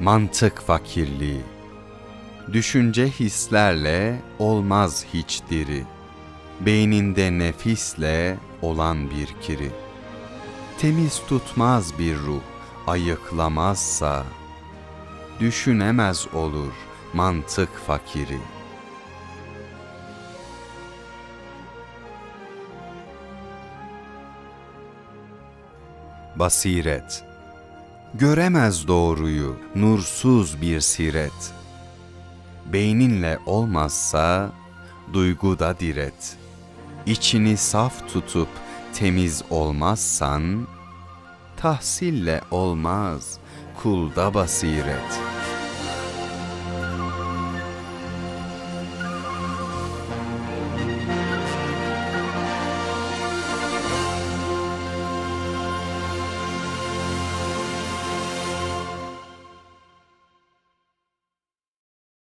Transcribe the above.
Mantık fakirliği. Düşünce hislerle olmaz hiç diri. Beyninde nefisle olan bir kiri. Temiz tutmaz bir ruh, ayıklamazsa, düşünemez olur mantık fakiri. Basiret Göremez doğruyu nursuz bir siret. Beyninle olmazsa duyguda diret. İçini saf tutup temiz olmazsan tahsille olmaz kulda basiret.''